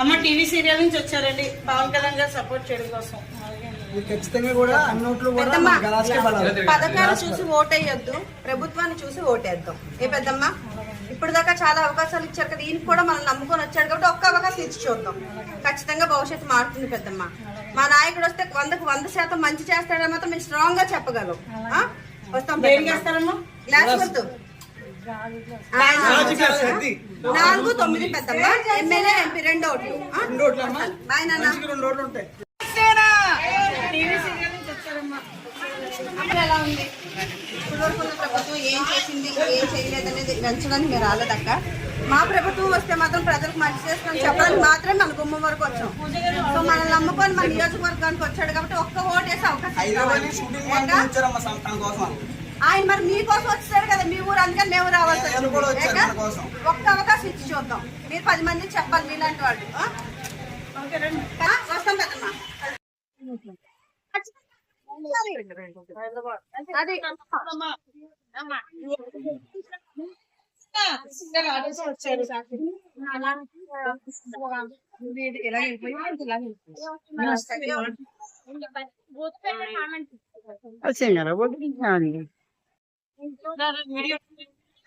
అమ్మా, TV serial నుంచి వచ్చారండి. పవన్ కళ్యాణ్ గారు సపోర్ట్ చేయడం కోసం. ఖచ్చితంగా కూడా అన్నోట్లు కూడా పథకాలు చూసి ఓటేయొద్దు. ప్రభుత్వాన్ని చూసి ఓటేద్దాం. ఏ పెద్దమ్మ? ఇప్పుడు దాకా చాలా అవకాశాలు ఇచ్చారు కదా ఈయన కూడా మనం నమ్ముకొని వచ్చాడు కాబట్టి ఒక్క అవకాశం ఇచ్చి చూద్దాం. ఖచ్చితంగా భవిష్యత్తు మారుతుంది పెద్దమ్మ. మా నాయకుడు వస్తే వందకు వంద శాతం మంచి చేస్తాడని మాత్రం మేము స్ట్రాంగ్గా చెప్పగలం? వస్తాం. నాలుగు తొమ్మిది పెద్దమ్మ. ఎమ్మెల్యే ఎంపీ రెండు ఓట్లు. బాయ్ నాన్న. ఓట్లు ఉంటాయి. ఎలా ఉంది? ప్రభుత్వం ఏం చేసింది ఏం చేయలేదనేది పెంచడానికి మీరు రాలేదక్క మా ప్రభుత్వం వస్తే మాత్రం ప్రజలకు మంచి చేస్తామని చెప్పడానికి మాత్రమే మన గుమ్మం వరకు వచ్చాం. సో మనల్ని నమ్ముకొని మన నియోజకవర్గానికి వచ్చాడు కాబట్టి ఒక్క ఓటు వేసే అవకాశం ఆయన మరి మీకోసం వచ్చారు కదా మీ ఊరు అందుకని మేము రావాల్సి. ఒక్క అవకాశం ఇచ్చి చూద్దాం. మీరు పది మందికి చెప్పాలి మీలాంటి వాళ్ళు. వస్తాం అది.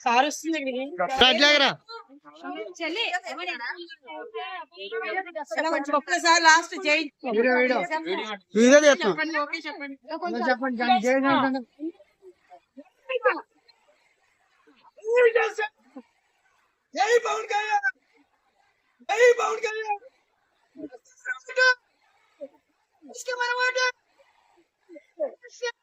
సార్ వస్తుంది ఒక్కసారి లాస్ట్ జై చెప్పండి ఓకే చెప్పండి జై పవన్ కళ్యాణ్ జై పవన్ కళ్యాణ్ ఇసుక మన ఓటు నాయకత్వం పవన్ కళ్యాణ్ నాయకత్వం జై జనసేన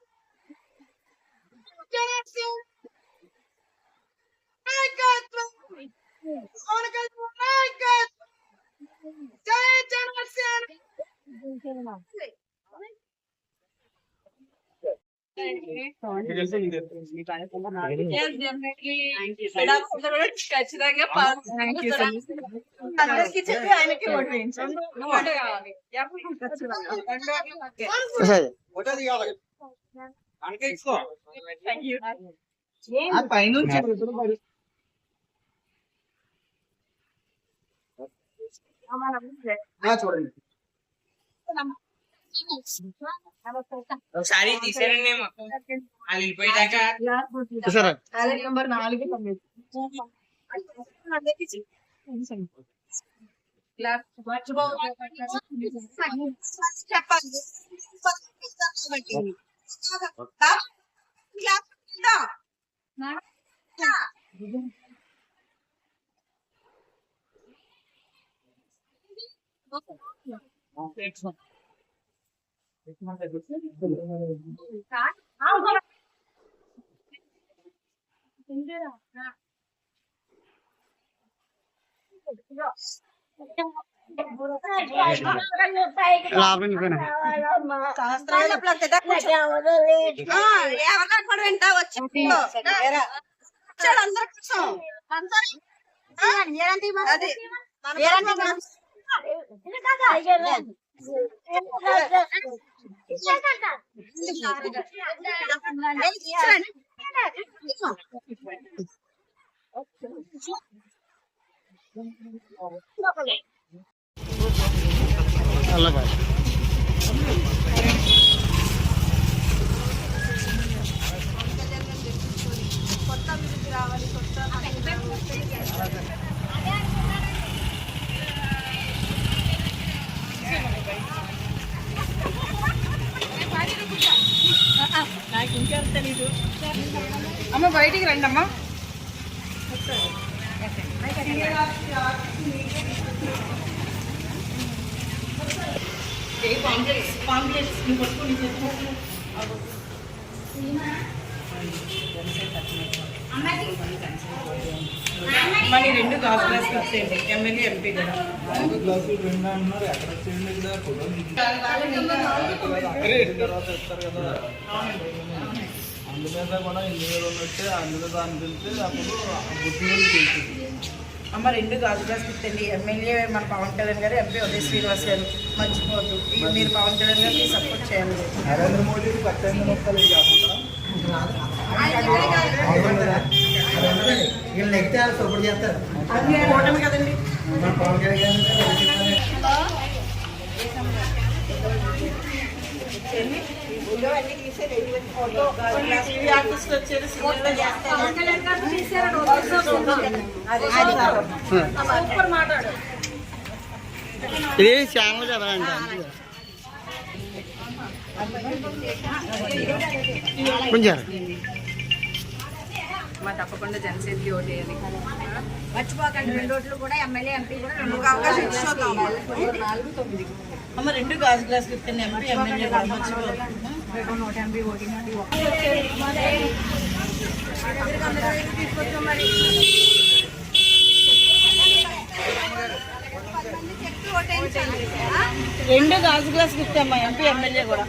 ఖచ్చితంగా అందరికి చెప్పి ఆయనకి ఓటు వేయించండి ఓటు కావాలి ఫోటో దిగాలి అనకే ఇచ్చుకో. థ్యాంక్ యూ ఆ పైనుంచి ఆ, చూడండి ఒకసారి తీసారండి వాళ్ళు వెళ్ళిపోయాక టాలెంట్ నెంబర్ నాలుగు తొమ్మిది చెప్పాలి క్లాస్ ఉందా? సహస్రాలు అంతటా కూర్చో. ఆ, అమ్మా కూడా వింటా వచ్చి వచ్చాడు అందరూ కూర్చో. అందరూ. ఆ, అది. మనం- ఏ, తెలీదు అమ్మ బయటికి రండి అమ్మా మళ్ళీ రెండు గాజు గ్లాస్ వచ్చేయండి ఎమ్మెల్యే ఎంపీ కదా. అందుమీద కూడా వేలు ఉన్నట్టే అందులో దాన్ని తెలిస్తే అప్పుడు బుద్ధి వేలు తెలిసింది అమ్మ రెండు గాజు గ్లాస్ పెట్టండి ఎమ్మెల్యే మన పవన్ కళ్యాణ్ గారు ఎంపీ ఉదయ్ శ్రీనివాస్ గారు. మర్చిపోవద్దు. ఈ మీరు పవన్ కళ్యాణ్ గారికి సపోర్ట్ చేయాలి నరేంద్ర మోడీ సపోర్ట్ చేస్తారు. కూటమి కదండి. మన పవన్ కళ్యాణ్ గారు టీవీ ఆర్టిస్ట్ వచ్చారు సినిమాలో చేస్తారు. సూపర్ మాట్లాడు ఇది ఛానల్ కదా అండి కొంచెం. మా తప్పకుండా జనసేనకి ఓటేయాలి. మర్చిపోకండి రెండు రోడ్లు కూడా ఎమ్మెల్యే ఎంపీ కూడా రెండు అవకాశం ఇచ్చి చూద్దాం అమ్మ రెండు గాజు గ్లాస్ ఇస్తాను ఎంపీ ఎమ్మెల్యే కూడా రెండు గాజు గ్లాస్ ఇస్తామ్మా ఎంపీ ఎమ్మెల్యే కూడా.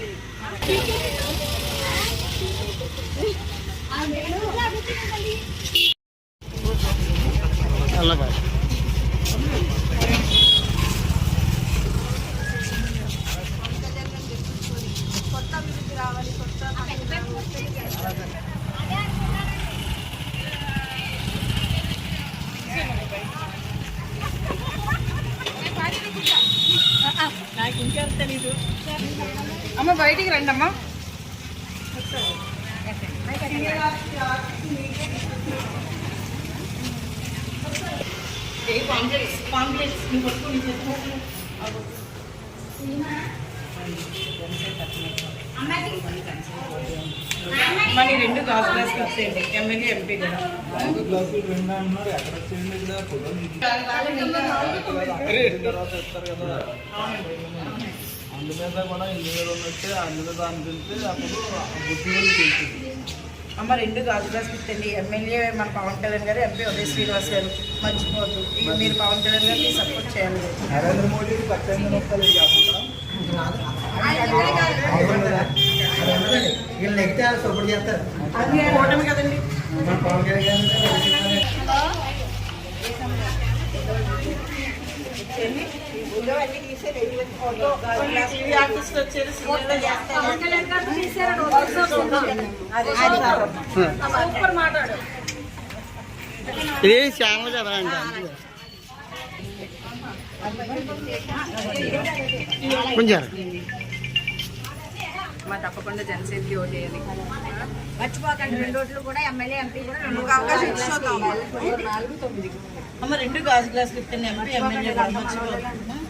అమ్మ బయటికి రండి అమ్మా మళ్ళీ రెండు గాజు గ్లాస్ వస్తాయండి ఎమ్మెల్యే ఎంపీ కూడా గ్లాసులు అందు మీద కూడా ఇన్ని వేలు ఉన్నట్టే అందులో దాన్ని తింటే అప్పుడు ఆ బుద్ధి తెలిసింది అమ్మ రెండు గాజు గ్లాస్ ఇస్తండి ఎమ్మెల్యే మన పవన్ కళ్యాణ్ గారు ఎంపీ ఉదయ్ శ్రీనివాస్ గారు. మర్చిపోద్దు ఈ మీరు పవన్ కళ్యాణ్ గారికి సపోర్ట్ చేయాలి నరేంద్ర మోడీ నొక్కలు కాకుండా వీళ్ళు నెక్స్ట్ సపోర్ట్ చేస్తారు. కూటమి కదండి. మన పవన్ కళ్యాణ్ గారు టీవీ ఆర్టిస్ట్ వచ్చారు సినిమాలో చేస్తారు సూపర్ మాట్లాడు ఇది ఛానల్ కదా అండి కొంచెం మా తప్పకుండా జనసేనకి ఓటేయాలి మర్చిపోకండి రెండు రోడ్లు కూడా ఎమ్మెల్యే ఎంపీ కూడా రెండు అవకాశం ఇచ్చి చూద్దాం అమ్మ రెండు గాజు గ్లాస్ ఇస్తాను ఎంపీ ఎమ్మెల్యే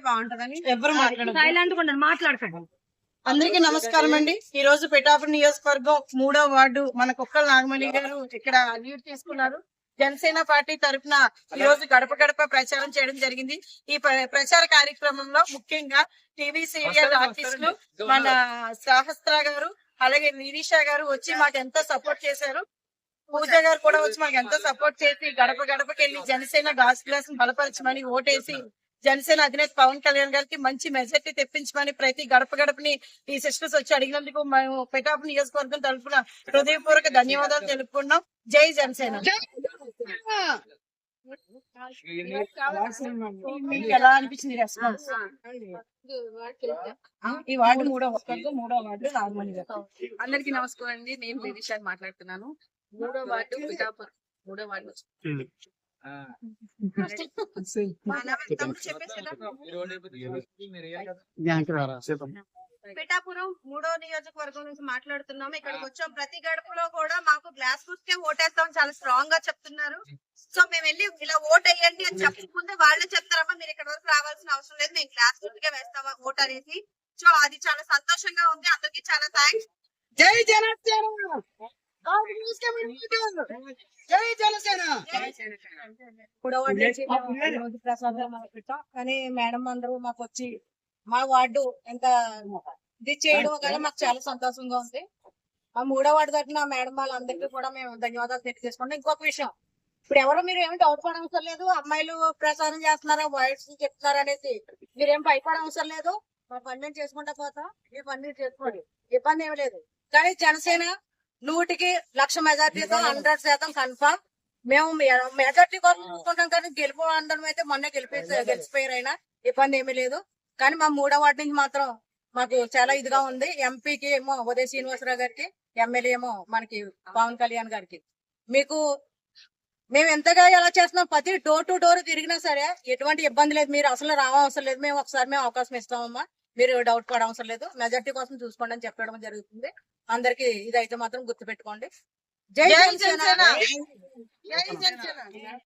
బాగుంటుందని ఎవరు మాట్లాడదు అందరికీ నమస్కారం అండి. ఈ రోజు పిఠాపురం నియోజకవర్గం మూడో వార్డు మన కుక్కల నాగమణి గారు ఇక్కడ లీడ్ తీసుకున్నారు. జనసేన పార్టీ తరఫున ఈ రోజు గడప గడప ప్రచారం చేయడం జరిగింది. ఈ ప్ర- ప్రచార కార్యక్రమంలో ముఖ్యంగా టీవీ సీరియల్ ఆర్టిస్టులు మన సహస్ర గారు అలాగే నిరీషా గారు వచ్చి మాకు ఎంతో సపోర్ట్ చేశారు. పూజ గారు కూడా వచ్చి మాకు ఎంతో సపోర్ట్ చేసి గడప గడపకి వెళ్ళి జనసేన గాస్ గ్లాస్ బలపరచమని ఓటేసి జనసేన అధినేత పవన్ కళ్యాణ్ గారికి మంచి మెజార్టీ తెప్పించమని ప్రతి గడప గడపని ఈ సిస్టర్స్ వచ్చి అడిగినందుకు మేము పిఠాపు నియోజకవర్గం తరఫున హృదయపూర్వక ధన్యవాదాలు తెలుపుకున్నాం జై జనసేన. మీకు ఎలా అనిపించింది రెస్పాన్స్ ఈ వార్డు మూడో మూడో వార్డు నాగమణి గారు. నమస్కారం అండి. నేను నిరీషా మాట్లాడుతున్నాను. మూడో వార్డు పిఠాపురం. మూడో వార్డు. పిఠాపురం మూడో నియోజకవర్గం నుంచి మాట్లాడుతున్నాము. ఇక్కడికి వచ్చాం. ప్రతి గడపలో కూడా మాకు గ్లాస్ గుర్తుకే ఓటేస్తాం. చాలా స్ట్రాంగ్గా చెప్తున్నారు. సో మేము వెళ్ళి ఇలా ఓట్ వేయండి అని చెప్పకముందే వాళ్ళే చెప్తారమ్మా మీరు ఇక్కడ వరకు రావాల్సిన అవసరం లేదు. మేము గ్లాస్ గుర్తుకే వేస్తామా ఓట్ అనేది. సో అది చాలా సంతోషంగా ఉంది. అందరికి చాలా థ్యాంక్స్ జై జనసేన! జై జనసేన రోజు ప్రసాదం పెట్టాం కానీ మేడం అందరూ మాకు వచ్చి మా వార్డు ఎంత ఇది చేయడం వల్ల మాకు చాలా సంతోషంగా ఉంది. ఆ మూడో వార్డు తరఫున మేడం వాళ్ళందరికీ కూడా మేము ధన్యవాదాలు తెలియజేసుకుంటాం ఇంకొక విషయం ఇప్పుడు ఎవరు మీరు ఏమి డౌట్ పడవసరం లేదు. అమ్మాయిలు ప్రసారం చేస్తున్నారా? బాయ్స్ చెప్తున్నారా అనేసి మీరేం భయపడవసరం లేదు. మా పని మేము చేసుకుంటా పోతాం. మీ పని మీరు చేసుకోండి. ఇబ్బంది ఏమి లేదు. కానీ జనసేన నూటికి లక్ష మెజార్టీతో హండ్రెడ్ శాతం కన్ఫర్మ్ మేము మెజార్టీ కోసం చూసుకుంటాం కానీ గెలుపు అందరం అయితే మొన్న గెలిపి గెలిచిపోయారు అయినా ఇబ్బంది ఏమీ లేదు. కానీ మా మూడో వార్డు నుంచి మాత్రం మాకు చాలా ఇదిగా ఉంది. ఎంపీకి ఏమో ఉదయ శ్రీనివాసరావు గారికి ఎమ్మెల్యే ఏమో మనకి పవన్ కళ్యాణ్ గారికి. మీకు మేము ఎంతగా ఎలా చేస్తున్నాం? ప్రతి డోర్ టు డోర్ తిరిగినా సరే ఎటువంటి ఇబ్బంది లేదు. మీరు అసలు రావవసరం లేదు. మేము ఒకసారి మేము అవకాశం ఇస్తామమ్మా. మీరు డౌట్ పడవసరం లేదు మెజార్టీ కోసం చూసుకోండి అని చెప్పడం జరుగుతుంది అందరికి ఇదైతే మాత్రం గుర్తుపెట్టుకోండి పెట్టుకోండి జై జనసేన